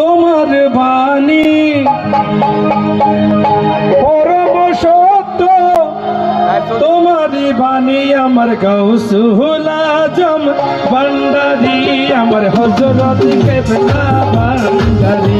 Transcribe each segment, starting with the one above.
তোমার বাণী। পরম সত্য তোমারই বাণী আমার গৌসুল আজম। ভান্ডারি আমার হজরত কেবলা ভান্ডারি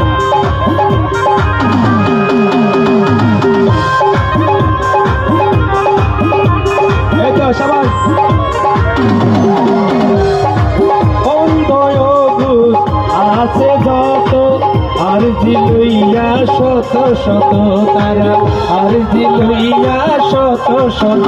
আছে যত আর জিলইয়া শত শত তারা আর জিলইয়া শত শত।